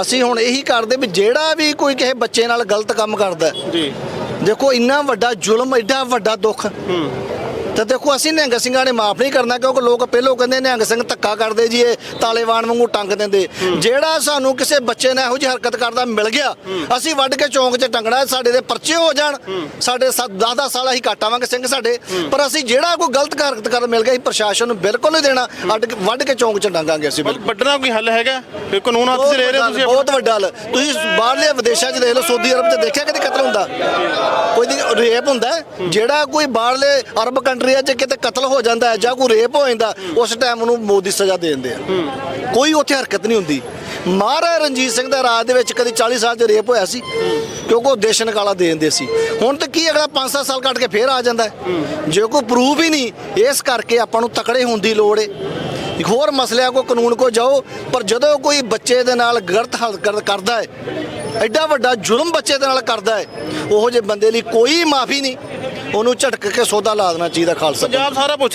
ਅਸੀਂ ਹੁਣ ਇਹੀ ਕਰਦੇ ਵੀ ਜਿਹੜਾ ਵੀ ਕੋਈ ਕਿਸੇ ਬੱਚੇ ਨਾਲ ਗਲਤ ਕੰਮ ਕਰਦਾ ਜੀ। ਦੇਖੋ ਇੰਨਾ ਵੱਡਾ ਜ਼ੁਲਮ ਐਡਾ ਵੱਡਾ ਦੁੱਖ। ਹੂੰ। ਤੇ ਦੇਖੋ ਅਸੀਂ ਨਿਹੰਗ ਸਿੰਘਾਂ ਨੇ ਮਾਫ ਨਹੀਂ ਕਰਨਾ ਕਿਉਂਕਿ ਲੋਕ ਪਹਿਲੋਂ ਕਹਿੰਦੇ ਨਿਹੰਗ ਸਿੰਘ ਧੱਕਾ ਕਰਦੇ ਜੀ ਇਹ ਤਾਲੇਵਾਨ ਵਾਂਗੂ ਟੰਗ ਦਿੰਦੇ। ਜਿਹੜਾ ਸਾਨੂੰ ਕਿਸੇ ਬੱਚੇ ਨੇ ਇਹੋ ਜਿਹੀ ਹਰਕਤ ਕਰਦਾ ਮਿਲ ਗਿਆ ਅਸੀਂ ਵੱਢ ਕੇ ਚੌਂਕ 'ਚ ਟੰਗਣਾ ਸਾਡੇ ਦੇ ਪਰਚੇ ਹੋ ਜਾਣ। ਸਾਡੇ 10-10 ਸਾਲ ਅਸੀਂ ਕਾਟਾਵਾਂਗੇ ਸਿੰਘ ਸਾਡੇ। ਪਰ ਅਸੀਂ ਜਿਹੜਾ ਕੋਈ ਗਲਤ ਹਰਕਤ ਕਰ ਮਿਲ ਗਿਆ ਅਸੀਂ ਪ੍ਰਸ਼ਾਸਨ ਨੂੰ ਬਿਲਕੁਲ ਨਹੀਂ ਦੇਣਾ। ਵੱਢ ਕੇ ਚੌਂਕ 'ਚ ਟੰਗਾਂਗੇ ਅਸੀਂ ਬਿਲਕੁਲ। ਵੱਡਣਾ ਕੋਈ ਹੱਲ ਹੈਗਾ? ਕਿ ਕਾਨੂੰਨ ਹੱਥ 'ਚ ਲੈ ਰਹੇ ਤੁਸੀਂ ਬਹੁਤ ਵੱਡਾ ਹੱਲ ਤੁਸੀਂ ਬਾਹਰਲੇ ਵਿਦੇਸ਼ਾਂ 'ਚ ਦੇਖ ਲਓ ਸਾਊਦੀ ਅਰਬ 'ਚ ਦੇਖਿਆ ਕਦੇ ਕਤਲ ਹੁੰਦਾ? ਕੋਈ ਰੇਪ ਹੁੰਦਾ ਜਿਹੜਾ ਕੋਈ ਬਾਹਰਲੇ ਅਰਬ ਕੰਟਰੀਆਂ 'ਚ ਕਿਤੇ ਕਤਲ ਹੋ ਜਾਂਦਾ ਹੈ ਜਾਂ ਕੋਈ ਰੇਪ ਹੋ ਜਾਂਦਾ, ਉਸ ਟਾਈਮ ਉਹਨੂੰ ਮੌਤ ਦੀ ਸਜ਼ਾ ਦੇ ਦਿੰਦੇ ਆ। ਕੋਈ ਉੱਥੇ ਹਰਕਤ ਨਹੀਂ ਹੁੰਦੀ। ਮਹਾਰਾਜਾ ਰਣਜੀਤ ਸਿੰਘ ਦਾ ਰਾਜ ਦੇ ਵਿੱਚ ਕਦੀ 40 ਸਾਲ 'ਚ ਰੇਪ ਹੋਇਆ ਸੀ, ਕਿਉਂਕਿ ਉਹ ਦੇਸ਼ ਨਿਕਾਲਾ ਦੇ ਦਿੰਦੇ ਸੀ। ਹੁਣ ਤਾਂ ਕੀ ਅਗਲਾ 5-7 ਸਾਲ ਕੱਟ ਕੇ ਫੇਰ ਆ ਜਾਂਦਾ ਜੇ ਕੋਈ ਪ੍ਰੂਫ ਹੀ ਨਹੀਂ, ਇਸ ਕਰਕੇ ਆਪਾਂ ਨੂੰ ਤਕੜੇ ਹੋਣ ਦੀ ਲੋੜ ਏ। ਇੱਕ ਹੋਰ ਮਸਲਿਆਂ ਕੋ ਕਾਨੂੰਨ ਕੋ ਜਾਓ, ਪਰ ਜਦੋਂ ਕੋਈ ਬੱਚੇ ਦੇ ਨਾਲ ਗਲਤ ਹਰਕਤ ਕਰਦਾ ਹੈ ਐਡਾ ਵੱਡਾ ਜ਼ੁਲਮ ਬੱਚੇ ਦੇ ਨਾਲ ਕਰਦਾ ਹੈ। ਉਹੋ ਜਿਹੇ ਬੰਦੇ ਲਈ ਕੋਈ ਮਾਫੀ ਨਹੀਂ। ਉਹਨੂੰ ਝਟਕ ਕੇ ਸੌਦਾ ਲਾ ਦੇਣਾ ਚਾਹੀਦਾ ਖਾਲਸਾ। ਪੰਜਾਬ ਸਾਰਾ ਪੁੱਛ